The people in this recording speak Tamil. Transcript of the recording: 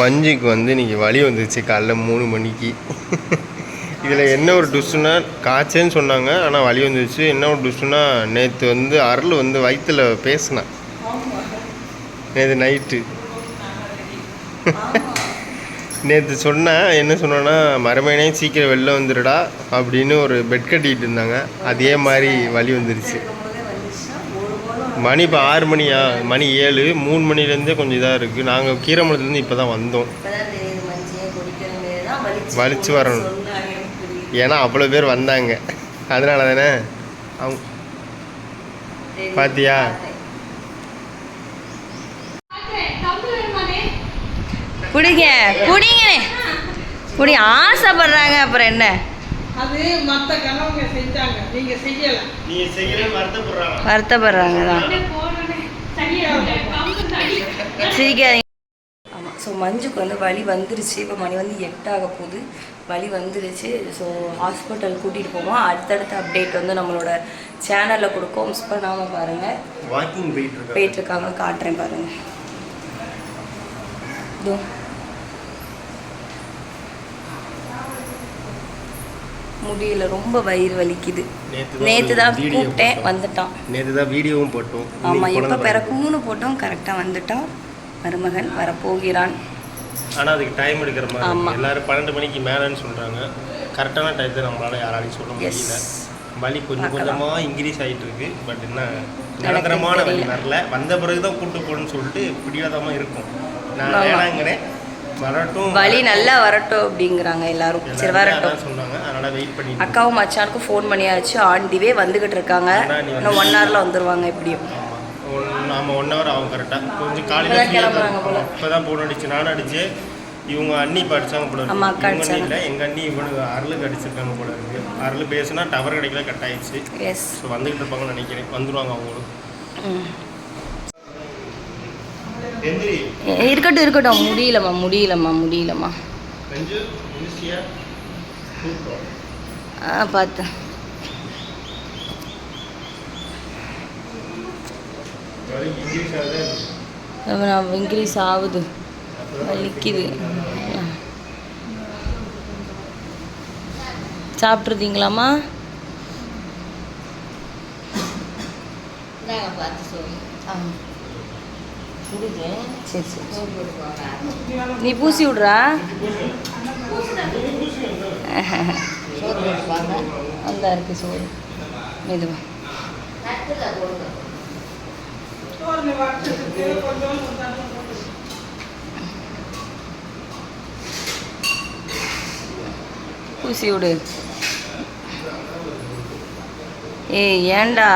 மஞ்சுக்கு வந்து இன்னைக்கு வலி வந்துச்சு காலைல மூணு மணிக்கு. இதில் என்ன ஒரு டுஸ்ஸுனா காய்ச்சேன்னு சொன்னாங்க ஆனால் வலி வந்துச்சு என்ன ஒரு டுஸ்ஸுனா நேற்று வந்து அருள் வந்து வயிற்றில் பேசினான் நேற்று நைட்டு. நேற்று சொன்னேன் என்ன சொன்னேன்னா மறுமையினே சீக்கிரம் வெளில வந்துடுடா அப்படின்னு ஒரு பெட் கட்டிக்கிட்டு இருந்தாங்க. அதே மாதிரி வலி வந்துருச்சு. மணி இப்போ ஆறு மணியா? மணி ஏழு. மூணு மணிலேருந்தே கொஞ்சம் இதாக இருக்குது நாங்கள் கீரமலத்துலேருந்து இப்போ தான் வந்தோம். வலிச்சு வரணும். ஏன்னா அவ்வளோ பேர் வந்தாங்க. அதனால தானே? அவங்க. பாத்தியா? குடிங்க குடிங்கண்ணே குடி ஆசைப்படுறாங்க அப்புறம் என்ன? அது மற்ற கணவங்க செஞ்சாங்க. நீங்க செய்யல. நீங்கள் செய்யலன்னு வருத்தப்படுறாங்க. வருத்தப்படுறாங்க தான் சிரிக்காதீங்க. ஆமாம் ஸோ மஞ்சுக்கு வந்து வலி வந்துருச்சு. இப்போ மணி வந்து எட்டாக போகுது. வலி வந்துருச்சு. ஸோ ஹாஸ்பிட்டல் கூட்டிகிட்டு போவோம். அடுத்தடுத்த அப்டேட் வந்து நம்மளோட சேனலில் கொடுக்கோம். மிஸ் பண்ணாமல் பாருங்கள் வாக்கிங் போயிட்டுருக்காங்க காட்டுறேன் பாருங்கள் இதோ. முடியல ரொம்ப வயிறு வலிக்குது. நேற்று தான் கூப்பிட்டேன் வந்துட்டான். நேற்று தான் வீடியோவும் போட்டோம் ஆமாம் எப்போ பிறக்கும்னு போட்டோம் கரெக்டாக வந்துட்டான் மருமகன் வரப்போகிறான். ஆனால் அதுக்கு டைம் எடுக்கிற மாதிரி. எல்லாரும் பன்னெண்டு மணிக்கு மேலேன்னு சொல்கிறாங்க கரெக்டான டயத்தை நம்மளால யாராலையும் சொல்ல முடியல. வலி கொஞ்சம். கொஞ்சமாக இன்க்ரீஸ் ஆகிட்டு இருக்கு. பட் என்ன நிரந்தரமான வலி. வரல. வந்த பிறகு தான் கூட்டு போகணும்னு சொல்லிட்டு பிடிவாதமாக இருக்கும். நான். வேணாங்கிறேன். வரட்டும். வலி நல்லா வரட்டும் அப்படிங்கிறாங்க எல்லாரும். சரி வரட்டும். அதனால வெயிட் பண்ணிட்டு அக்காவும் மச்சானுக்கும் ஃபோன் பண்ணியாச்சு. ஆன் தி வே வந்துகிட்டு இருக்காங்க. இன்னும் ஒன் ஹவரில் வந்துருவாங்க எப்படியும். ஆமாம் ஒன் ஹவர் ஆகும் கரெக்டாக கொஞ்சம் காலையில் கிளம்புறாங்க போல. இப்போ தான் போன் அடிச்சு நானும் அடிச்சு இவங்க அண்ணி இப்போ அடிச்சாங்க போல இருக்கு. அக்கா. இல்லை எங்கள் அண்ணி இவனுக்கு அருளுக்கு அடிச்சிருக்காங்க போல இருக்கு. அருள் பேசுனா டவர் கிடைக்கல கட் ஆயிடுச்சு. எஸ் ஸோ வந்துகிட்டு இருப்பாங்கன்னு நினைக்கிறேன். வந்துருவாங்க அவங்களும். இருக்கட்டும் இருக்கட்டும். முடியலம்மா முடியலம்மா முடியலம்மா. ஆ பார்த்தேன் இன்க்ரீஸ் ஆகுது. வலிக்குது சாப்பிட்ருந்தீங்களாம்மா ஆ. சரி சரி நீ பூசி விட்றா? அந்த இருக்கு சோறு. மெதுவா. பூசி விடு. ஏய் ஏண்டா